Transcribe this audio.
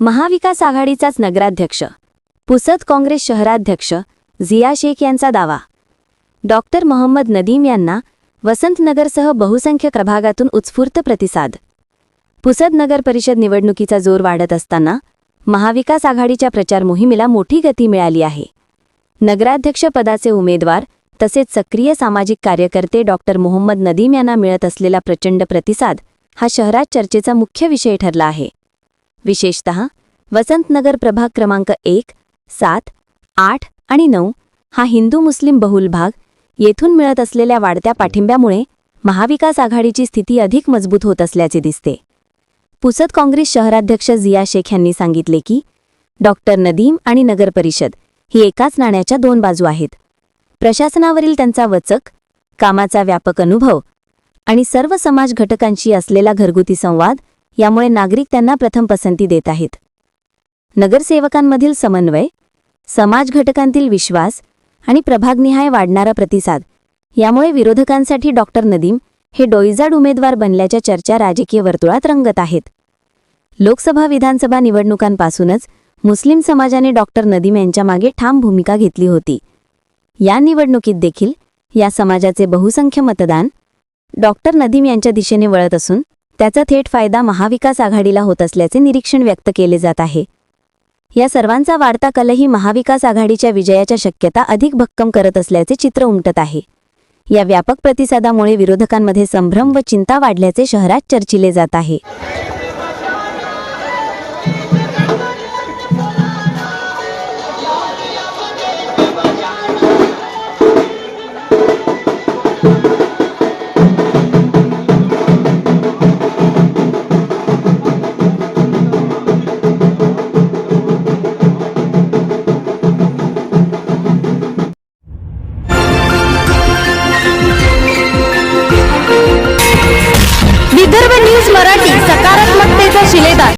महाविकास आघाडीचाच नगराध्यक्ष पुसद काँग्रेस शहराध्यक्ष झिया शेख यांचा दावा. डॉक्टर मोहम्मद नदीम यांना वसंतनगरसह बहुसंख्य प्रभागातून उत्स्फूर्त प्रतिसाद. पुसद नगर परिषद निवडणुकीचा जोर वाढत असताना महाविकास आघाडीच्या प्रचार मोहिमेला मोठी गती मिळाली आहे. नगराध्यक्षपदाचे उमेदवार तसेच सक्रिय सामाजिक कार्यकर्ते डॉक्टर मोहम्मद नदीम यांना मिळत असलेला प्रचंड प्रतिसाद हा शहरात चर्चेचा मुख्य विषय ठरला आहे. विशेषतः वसंतनगर प्रभाग क्रमांक एक सात आठ आणि नऊ हा हिंदू मुस्लिम बहुल भाग येथून मिळत असलेल्या वाढत्या पाठिंब्यामुळे महाविकास आघाडीची स्थिती अधिक मजबूत होत असल्याचे दिसते. पुसद काँग्रेस शहराध्यक्ष जिया शेख यांनी सांगितले की डॉक्टर नदीम आणि नगर परिषद ही एकाच नाण्याच्या दोन बाजू आहेत. प्रशासनावरील त्यांचा वचक कामाचा व्यापक अनुभव आणि सर्व समाज घटकांशी असलेला घरगुती संवाद यामुळे नागरिक त्यांना प्रथम पसंती देत आहेत. नगरसेवकांमधील समन्वय समाज घटकांतील विश्वास आणि प्रभागनिहाय वाढणारा प्रतिसाद यामुळे विरोधकांसाठी डॉक्टर नदीम हे डोईजाड उमेदवार बनल्याच्या चर्चा राजकीय वर्तुळात रंगत आहेत. लोकसभा विधानसभा निवडणुकांपासूनच मुस्लिम समाजाने डॉक्टर नदीम यांच्या मागे ठाम भूमिका घेतली होती. या निवडणुकीत देखील या समाजाचे बहुसंख्य मतदान डॉक्टर नदीम यांच्या दिशेने वळत असून त्याचा थेट फायदा महाविकास आघाडीला होत असल्याचे निरीक्षण व्यक्त केले जात आहे. या सर्वांचा वाढता कलही महाविकास आघाडीच्या विजयाच्या शक्यता अधिक भक्कम करत असल्याचे चित्र उमटत आहे. या व्यापक प्रतिसादामुळे विरोधकांमध्ये संभ्रम व चिंता वाढल्याचे शहरात चर्चिले जात आहे.